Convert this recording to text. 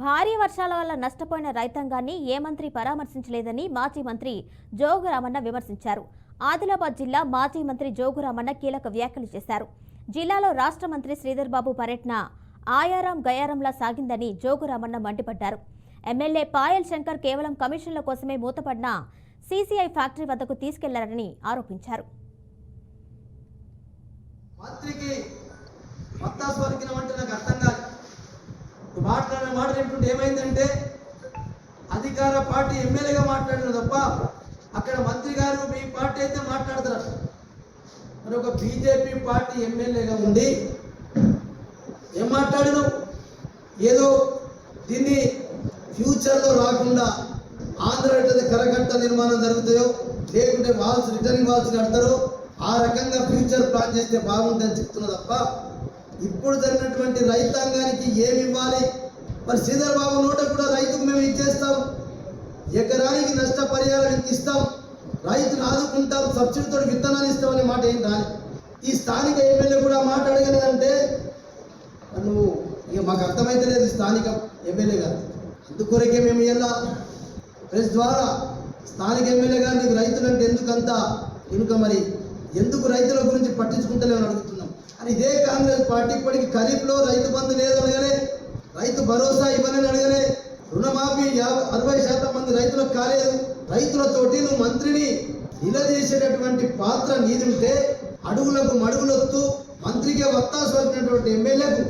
భారీ వర్షాల వల్ల నష్టపోయిన రైతాంగాన్ని ఏ మంత్రి పరామర్శించలేదని మాజీ మంత్రి జోగురామన్న విమర్శించారు. ఆదిలాబాద్ జిల్లా మాజీ మంత్రి జోగురామన్న కీలక వ్యాఖ్యలు చేశారు. జిల్లాలో రాష్ట్ర మంత్రి శ్రీధర్ బాబు పర్యటన ఆయారాం గయారంలా సాగిందని జోగురామన్న మండిపడ్డారు. ఎమ్మెల్యే పాయల్ శంకర్ కేవలం కమిషన్ల కోసమే మూతపడిన సీసీఐ ఫ్యాక్టరీ వద్దకు తీసుకెళ్ళారని ఆరోపించారు. మంత్రికి మాట్లాడిన మాట వింటుంటే ఏమైందంటే అధికార పార్టీ ఎమ్మెల్యేగా మాట్లాడిన తప్ప అక్కడ మంత్రి గారు మీ పార్టీ అయితే మాట్లాడతారు. మరి ఒక బీజేపీ పార్టీ ఎమ్మెల్యేగా ఉండి ఏం మాట్లాడినావు ఏదో దీన్ని ఫ్యూచర్లో రాకుండా ఆంధ్ర ఎట్లయితే కరకట్ట నిర్మాణం జరుగుతాయో లేకుంటే వాల్స్ రిటర్నింగ్ వాల్స్ కడతారో ఆ రకంగా ఫ్యూచర్ ప్లాన్ చేస్తే బాగుంటుందని చెప్తున్నా తప్ప ఇప్పుడు జరిగినటువంటి రైతాంగానికి ఏమి ఇవ్వాలి? మరి శ్రీధర్ నోట కూడా రైతుకు మేము ఇచ్చేస్తాం. ఎకరానికి నష్టపరిహారం ఇంత ఇస్తాం. రైతును ఆదుకుంటాం సబ్సిడీతో విత్తనాలు ఇస్తామనే మాట ఏం రాలి. ఈ స్థానిక ఎమ్మెల్యే కూడా మాట అడగలేదంటే నువ్వు ఇక మాకు అర్థమైతే లేదు స్థానిక ఎమ్మెల్యే గారు. అందుకొరకే మేము ఇలా ప్రెస్ ద్వారా స్థానిక ఎమ్మెల్యే గారు నీకు రైతులంటే ఎందుకంత ఇనుక మరి? ఎందుకు రైతుల గురించి పట్టించుకుంటలేమని అడుగుతున్నాను అని ఇదే కాంగ్రెస్ పార్టీ ఇప్పటికి ఖరీఫ్లో రైతు బంధు లేదు అనగానే రైతు భరోసా ఇవ్వనని అడగలే. రుణమాఫీ యాభై అరవై శాతం మంది రైతులకు కాలేదు. రైతులతోటి నువ్వు మంత్రిని నిలదీసేటటువంటి పాత్ర నీదుంటే అడుగులకు మడుగులొత్తు మంత్రికే వత్తాసు వచ్చినటువంటి ఎమ్మెల్యేకు